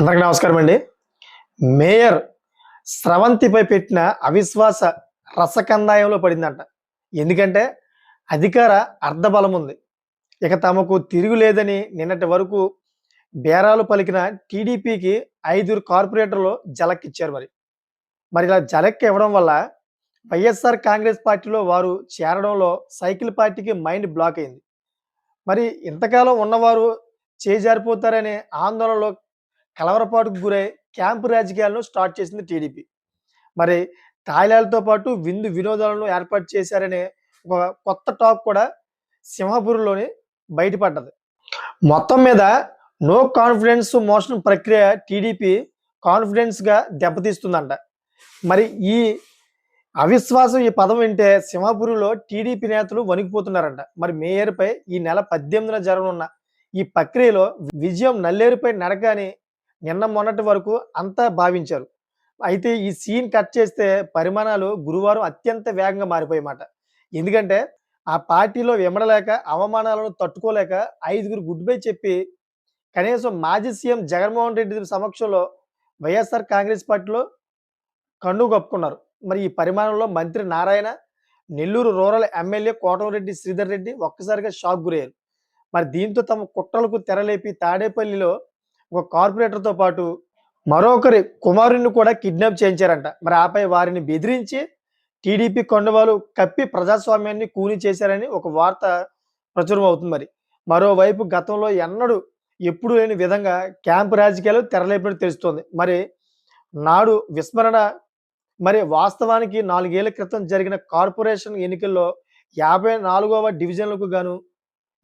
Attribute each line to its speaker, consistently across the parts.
Speaker 1: అందరికీ నమస్కారం అండి. మేయర్ స్రవంతిపై పెట్టిన అవిశ్వాస రసకందాయంలో పడిందంట. ఎందుకంటే అధికార అర్ధబలం ఉంది. ఇక తమకు తిరుగులేదని నిన్నటి వరకు బేరాలు పలికిన టీడీపీకి ఐదుగురు కార్పొరేటర్లు జలక్కిచ్చారు మరి. మరి ఇలా జలక్కి ఇవ్వడం వల్ల వైఎస్ఆర్ కాంగ్రెస్ పార్టీలో వారు చేరడంలో సైకిల్ పార్టీకి మైండ్ బ్లాక్ అయింది. మరి ఇంతకాలం ఉన్నవారు చేజారిపోతారనే ఆందోళనలో కలవరపాటుకు గురై క్యాంపు రాజకీయాలను స్టార్ట్ చేసింది టీడీపీ. మరి తాయిలాలతో పాటు విందు వినోదాలను ఏర్పాటు చేశారనే ఒక కొత్త టాక్ కూడా సింహపురిలోని బయటపడ్డది. మొత్తం మీద నో కాన్ఫిడెన్స్ మోషన్ ప్రక్రియ టీడీపీ కాన్ఫిడెన్స్గా దెబ్బతీస్తుందంట. మరి ఈ అవిశ్వాసం ఈ పదం వింటే సింహపురిలో టీడీపీ నేతలు వణికిపోతున్నారంట. మరి మేయర్పై ఈ నెల పద్దెనిమిదిన జరగనున్న ఈ ప్రక్రియలో విజయం నల్లేరుపై నడక అని నిన్న మొన్నటి వరకు అంతా భావించారు. అయితే ఈ సీన్ కట్ చేస్తే పరిమాణాలు గురువారం అత్యంత వేగంగా మారిపోయామాట ఎందుకంటే ఆ పార్టీలో విమడలేక అవమానాలను తట్టుకోలేక ఐదుగురు గుడ్ బై చెప్పి కనీసం మాజీ సీఎం జగన్మోహన్ రెడ్డి సమక్షంలో వైఎస్ఆర్ కాంగ్రెస్ పార్టీలో కన్ను కప్పుకున్నారు. మరి ఈ పరిమాణంలో మంత్రి నారాయణ నెల్లూరు రూరల్ ఎమ్మెల్యే కోటంరెడ్డి శ్రీధర్ రెడ్డి ఒక్కసారిగా షాక్ గురయ్యారు. మరి దీంతో తమ కుట్రలకు తెరలేపి తాడేపల్లిలో ఒక కార్పొరేటర్తో పాటు మరొకరి కుమారుని కూడా కిడ్నాప్ చేయించారంట. మరి ఆపై వారిని బెదిరించి టీడీపీ కొండవాళ్ళు కప్పి ప్రజాస్వామ్యాన్ని కూని చేశారని ఒక వార్త ప్రచురం అవుతుంది మరి. మరోవైపు గతంలో ఎన్నడూ ఎప్పుడు లేని విధంగా క్యాంపు రాజకీయాలు తెరలేపినట్టు తెలుస్తోంది. మరి నాడు విస్మరణ మరి వాస్తవానికి నాలుగేళ్ళ క్రితం జరిగిన కార్పొరేషన్ ఎన్నికల్లో యాభై నాలుగవ డివిజన్లకు గాను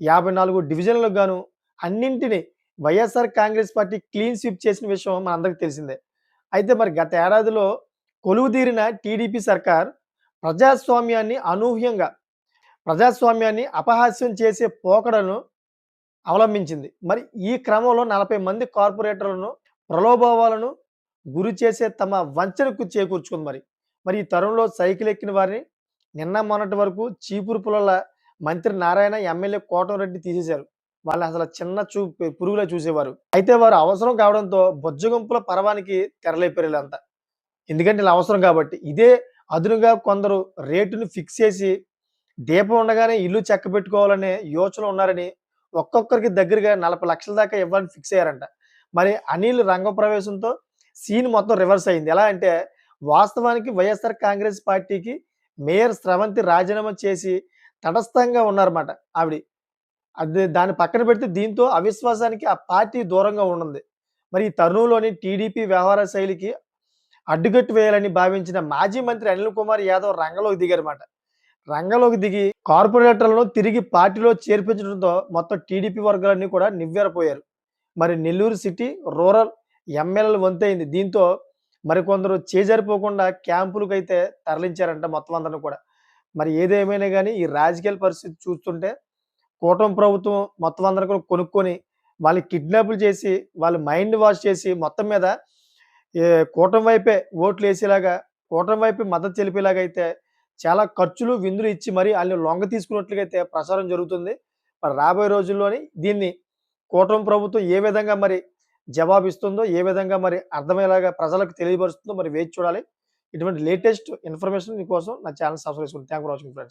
Speaker 1: యాభై నాలుగు డివిజన్లకు గాను అన్నింటినీ YSR Congress party clean sweep చేసిన విషయం మనందరికీ తెలిసిందే. అయితే మరి గత ఏడాదిలో కొలువుదీరిన టీడీపీ సర్కార్ ప్రజాస్వామ్యాన్ని అనూహ్యంగా ప్రజాస్వామ్యాన్ని అపహాస్యం చేసే పోకడను అవలంబించింది. మరి ఈ క్రమంలో నలభై మంది కార్పొరేటర్లను ప్రలోభావాలను గురి చేసే తమ వంచనకు చేకూర్చుకుంది మరి. మరి ఈ తరుణంలో సైకిల్ ఎక్కిన వారిని నిన్న మొన్నటి వరకు చీపురు పుల్లల మంత్రి నారాయణ ఎమ్మెల్యే కోటంరెడ్డి తీసేశారు. వాళ్ళు అసలు చిన్న చూ పురుగులా చూసేవారు. అయితే వారు అవసరం కావడంతో బొజ్జగుంపుల పర్వానికి తెరలేపారు ఎందుకంటే ఇలా అవసరం కాబట్టి. ఇదే అదునుగా కొందరు రేటును ఫిక్స్ చేసి దీపం ఉండగానే ఇల్లు చెక్క పెట్టుకోవాలనే యోచన ఉన్నారని ఒక్కొక్కరికి దగ్గరగా నలభై లక్షల దాకా ఇవ్వాలని ఫిక్స్ అయ్యారంట. మరి అనిల్ రంగప్రవేశంతో సీన్ మొత్తం రివర్స్ అయింది. ఎలా అంటే వాస్తవానికి వైఎస్ఆర్ కాంగ్రెస్ పార్టీకి మేయర్ స్రవంతి రాజీనామా చేసి తటస్థంగా ఉన్నారన్నమాట ఆవిడ. అది దాన్ని పక్కన పెడితే దీంతో అవిశ్వాసానికి ఆ పార్టీ దూరంగా ఉండింది. మరి ఈ తరుణంలోని టీడీపీ వ్యవహార శైలికి అడ్డుకట్టు వేయాలని భావించిన మాజీ మంత్రి అనిల్ కుమార్ యాదవ్ రంగంలోకి దిగారన్నమాట. రంగంలోకి దిగి కార్పొరేటర్లను తిరిగి పార్టీలో చేర్పించడంతో మొత్తం టీడీపీ వర్గాలన్నీ కూడా నివ్వెరపోయారు. మరి నెల్లూరు సిటీ రూరల్ ఎమ్మెల్యేలు వంతైంది. దీంతో మరికొందరు చేజారిపోకుండా క్యాంపులకు అయితే తరలించారంట మొత్తం అందరిని కూడా. మరి ఏదేమైనా కానీ ఈ రాజకీయాల పరిస్థితి చూస్తుంటే కూటమి ప్రభుత్వం మొత్తం అందరూ కూడా కొనుక్కొని వాళ్ళు కిడ్నాపులు చేసి వాళ్ళు మైండ్ వాష్ చేసి మొత్తం మీద కూటమి వైపే ఓట్లు వేసేలాగా కూటమి వైపే మద్దతు తెలిపేలాగా అయితే చాలా ఖర్చులు విందులు ఇచ్చి మరి వాళ్ళని లొంగ తీసుకున్నట్లుగా అయితే ప్రచారం జరుగుతుంది. మరి రాబోయే రోజుల్లోని దీన్ని కూటమి ప్రభుత్వం ఏ విధంగా మరి జవాబిస్తుందో ఏ విధంగా మరి అర్థమయ్యేలాగా ప్రజలకు తెలియపరుస్తుందో మరి వేచి చూడాలి. ఇటువంటి లేటెస్ట్ ఇన్ఫర్మేషన్ మీకోసం నా ఛానల్ సబ్స్క్రైబ్ చేసుకోండి థ్యాంక్ ఫర్ వాచింగ్ ఫ్రెండ్స్.